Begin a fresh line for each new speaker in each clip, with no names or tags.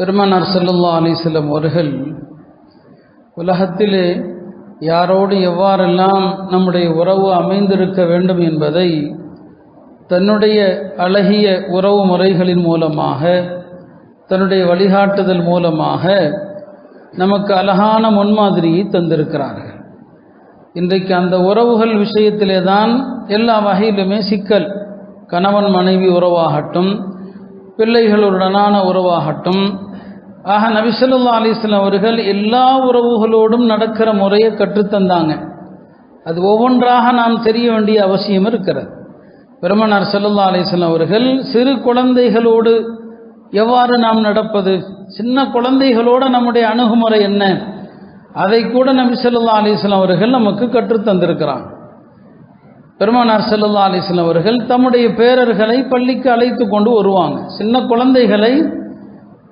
பெருமானார் ஸல்லல்லாஹு அலிசல்லம் அவர்கள் உலகத்திலே யாரோடு எவ்வாறெல்லாம் நம்முடைய உறவு அமைந்திருக்க வேண்டும் என்பதை தன்னுடைய அழகிய உறவு முறைகளின் மூலமாக தன்னுடைய வழிகாட்டுதல் மூலமாக நமக்கு அழகான முன்மாதிரியை தந்திருக்கிறார்கள். இன்றைக்கு அந்த உறவுகள் விஷயத்திலே தான் எல்லா வகையிலுமே சிக்கல். கணவன் மனைவி உறவாகட்டும் பிள்ளைகளுடனான உறவாகட்டும் ஆக நபிசல்லா அலிஸ்லாம் அவர்கள் எல்லா உறவுகளோடும் நடக்கிற முறையை கற்றுத்தந்தாங்க. அது ஒவ்வொன்றாக நாம் தெரிய வேண்டிய அவசியம் இருக்கிறது. பெருமனார் சல்லல்லா அலிஸ்லாம் அவர்கள் சிறு குழந்தைகளோடு எவ்வாறு நாம் நடப்பது? சின்ன குழந்தைகளோட நம்முடைய அணுகுமுறை என்ன? அதை கூட நபி சொல்லா அலிஸ்லாம் அவர்கள் நமக்கு கற்றுத்தந்திருக்கிறாங்க பெருமானார் செல்லல்லா அலிஸ்லாம் அவர்கள் தம்முடைய பேரர்களை பள்ளிக்கு அழைத்து கொண்டு வருவாங்க. சின்ன குழந்தைகளை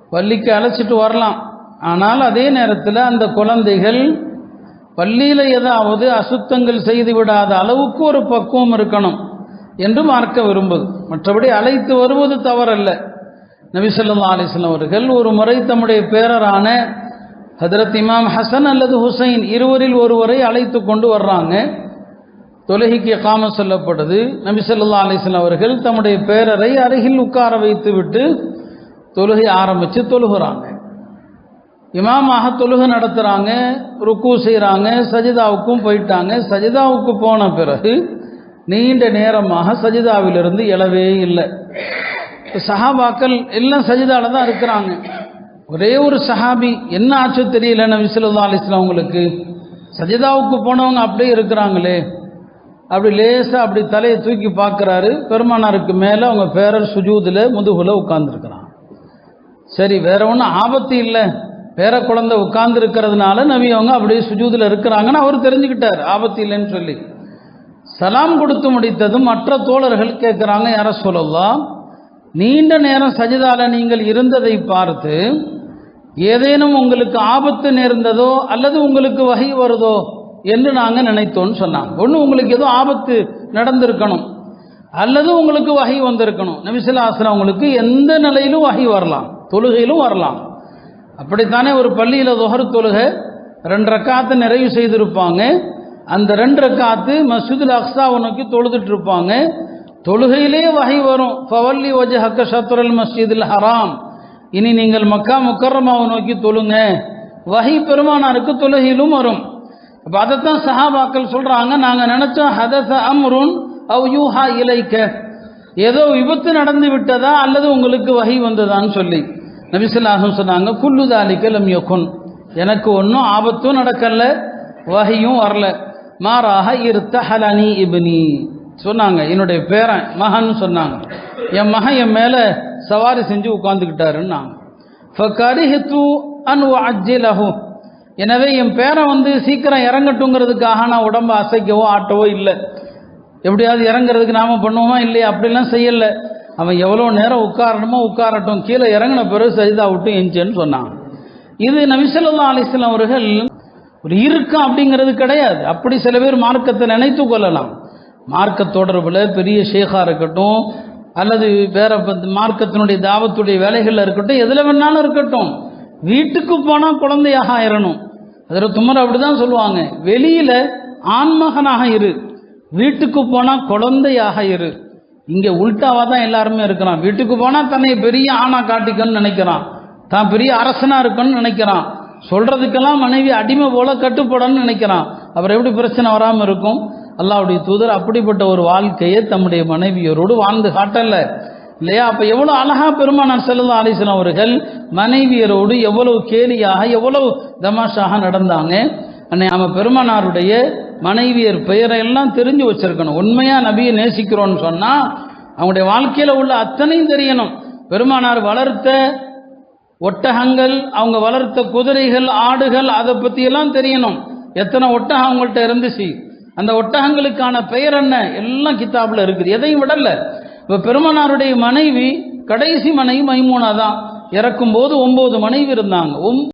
பள்ளிக்கு அழைச்சிட்டு வரலாம். ஆனால் அதே நேரத்தில் அந்த குழந்தைகள் பள்ளியில் ஏதாவது அசுத்தங்கள் செய்து விடாத அளவுக்கு ஒரு பக்குவம் இருக்கணும் என்று மார்க்க விரும்புது. மற்றபடி அழைத்து வருவது தவறல்ல. நபிசல்லா அலிஸ்லாம் அவர்கள் ஒரு முறை தம்முடைய பேரரான ஹதரத் இமாம் ஹசன் அல்லது ஹுசைன் இருவரில் ஒருவரை அழைத்து கொண்டு வர்றாங்க. தொலகிக்கு காம சொல்லப்படுது. நபிசல்லா அலிஸ்லாம் அவர்கள் தம்முடைய பேரரை அருகில் உட்கார வைத்து விட்டு தொழுகை ஆரம்பித்து தொழுகிறாங்க. இமாமாக தொழுகை நடத்துகிறாங்க ருக்கு செய்கிறாங்க சஜிதாவுக்கும் போயிட்டாங்க. சஜிதாவுக்கு போன பிறகு நீண்ட நேரமாக சஜிதாவிலிருந்து எழவே இல்லை. சஹாபாக்கள் எல்லாம் சஜிதாவில் தான் இருக்கிறாங்க. ஒரே ஒரு சஹாபி என்ன ஆச்சோ தெரியல நபி அலிஸ்லாம் அவங்களுக்கு. சஜிதாவுக்கு போனவங்க அப்படியே இருக்கிறாங்களே. அப்படி லேசாக அப்படி தலையை தூக்கி பார்க்குறாரு. பெருமானாருக்கு மேலே அவங்க பேரர் சுஜூதில் முதுகுல உட்காந்துருக்காங்க சரி வேற ஒன்றும் ஆபத்து இல்லை. பேர குழந்தை உட்கார்ந்து இருக்கிறதுனால நபி அவங்க அப்படியே சுஜூதில் இருக்கிறாங்கன்னு அவர் தெரிஞ்சுக்கிட்டார். ஆபத்து இல்லைன்னு சொல்லி. சலாம் கொடுத்து முடித்ததும் மற்ற தோழர்கள் கேட்குறாங்க யார சொல்லலாம் நீண்ட நேரம் சஜிதால நீங்கள் இருந்ததை பார்த்து ஏதேனும் உங்களுக்கு ஆபத்து நேர்ந்ததோ அல்லது உங்களுக்கு வகை வருதோ என்று நாங்கள் நினைத்தோன்னு சொன்னாங்க. ஒன்று உங்களுக்கு ஏதோ ஆபத்து நடந்திருக்கணும் அல்லது உங்களுக்கு வகை வந்திருக்கணும். நபிசுல்லா ஆசிரம் உங்களுக்கு எந்த நிலையிலும் வகை வரலாம். தொழுகையிலும் வரலாம். அப்படித்தானே ஒரு பள்ளியில் தொகர் தொழுகை ரெண்டு ரக்காத்து நிறைவு செய்திருப்பாங்க. அந்த ரெண்டு ரக்காத்து மசூதில் அக்ஸாவை நோக்கி தொழுதுட்டு இருப்பாங்க தொழுகையிலே வகை வரும். ஃபவல்லி ஒஜ ஹக்க ஷத்ருல் மஸ்ஜிதில் ஹராம். இனி நீங்கள் மக்கா முக்கரமாவை நோக்கி தொழுங்க. வகை பெருமானாருக்கு தொழுகையிலும் வரும். அப்போ அதைத்தான் சஹாபாக்கள் சொல்கிறாங்க நாங்கள் நினச்சோம் ஹதச அம்ருன் அவ் யூஹா இலைக்க. ஏதோ விபத்து நடந்து விட்டதா அல்லது உங்களுக்கு வகை வந்ததான்னு சொல்லி. நபிசுல்லாஹும் சொன்னாங்க குல்லுதாலிக்கு லம் யொக்குன் எனக்கு ஒன்றும் ஆபத்தும் நடக்கல வகையும் வரல. மாறாக இருத்த ஹலனி இபினி. சொன்னாங்க என்னுடைய பேரன் மகன் சொன்னாங்க. என் மகன் என் மேலே சவாரி செஞ்சு உட்காந்துக்கிட்டாருன்னாங்க ஃபகரிஹித்து அன் அஜ்ஜிலஹு எனவே என் பேரன் வந்து சீக்கிரம் இறங்கட்டுங்கிறதுக்காக நான் உடம்பை அசைக்கவோ ஆட்டவோ இல்லை. எப்படியாவது இறங்குறதுக்கு நாம பண்ணுவோமா இல்லையா? அப்படிலாம் செய்யலை. அவன் எவ்வளோ நேரம் உட்காரணுமோ உட்காரட்டும். கீழே இறங்கின பிறகு சரிதா விட்டு எஞ்சுன்னு சொன்னான். இது நபிசல்லா அலிஸ்லாம் அவர்கள் ஒரு இருக்கம் அப்படிங்கிறது கிடையாது. அப்படி சில பேர் மார்க்கத்தை நினைத்து கொள்ளலாம். மார்க்க தொடர்பில் பெரிய ஷேகா இருக்கட்டும் அல்லது வேற மார்க்கத்தினுடைய தாவத்துடைய வேலைகளில் இருக்கட்டும் எதில் வேணாலும் இருக்கட்டும். வீட்டுக்கு போனால் குழந்தையாக ஆயிரணும். அதில் தும்மர் அப்படி தான் சொல்லுவாங்க. வெளியில் ஆண்மகனாக இரு. வீட்டுக்கு போனால் குழந்தையாக இரு. இங்கே உல்ட்டாவாக தான் எல்லாருமே இருக்கிறான். வீட்டுக்கு போனால் தன்னை பெரிய ஆணா காட்டிக்கணும்னு நினைக்கிறான். தான் பெரிய அரசனாக இருக்கணும்னு நினைக்கிறான். சொல்கிறதுக்கெல்லாம் மனைவி அடிமை போல கட்டுப்படணும்னு நினைக்கிறான். அப்புறம் எப்படி பிரச்சனை வராமல் இருக்கும்? அல்லாவுடைய தூதர் அப்படிப்பட்ட ஒரு வாழ்க்கையை தம்முடைய மனைவியரோடு வாழ்ந்து காட்டல. இல்லையா? அப்போ எவ்வளோ அழகா பெருமானார் செல்லதா அலிஸ்லாம் அவர்கள் மனைவியரோடு எவ்வளவு கேலியாக எவ்வளவு தமாஷாக நடந்தாங்க. அன்னை நம்ம பெருமானாருடைய மனைவியர் பெயரை எல்லாம் தெரிஞ்சு வச்சிருக்கணும். உண்மையாக நபியை நேசிக்கிறோன்னு சொன்னால் அவங்களுடைய வாழ்க்கையில் உள்ள அத்தனையும் தெரியணும். பெருமானார் வளர்த்த ஒட்டகங்கள் அவங்க வளர்த்த குதிரைகள் ஆடுகள் அதை பற்றியெல்லாம் தெரியணும். எத்தனை ஒட்டகம் அவங்கள்ட்ட இருந்துச்சு? அந்த ஒட்டகங்களுக்கான பெயர் என்ன? எல்லாம் கித்தாப்பில் இருக்குது. எதையும் விடல. இப்போ பெருமானாருடைய மனைவி கடைசி மனைவி மைமூனா தான் இறக்கும்போது ஒம்பது மனைவி இருந்தாங்க.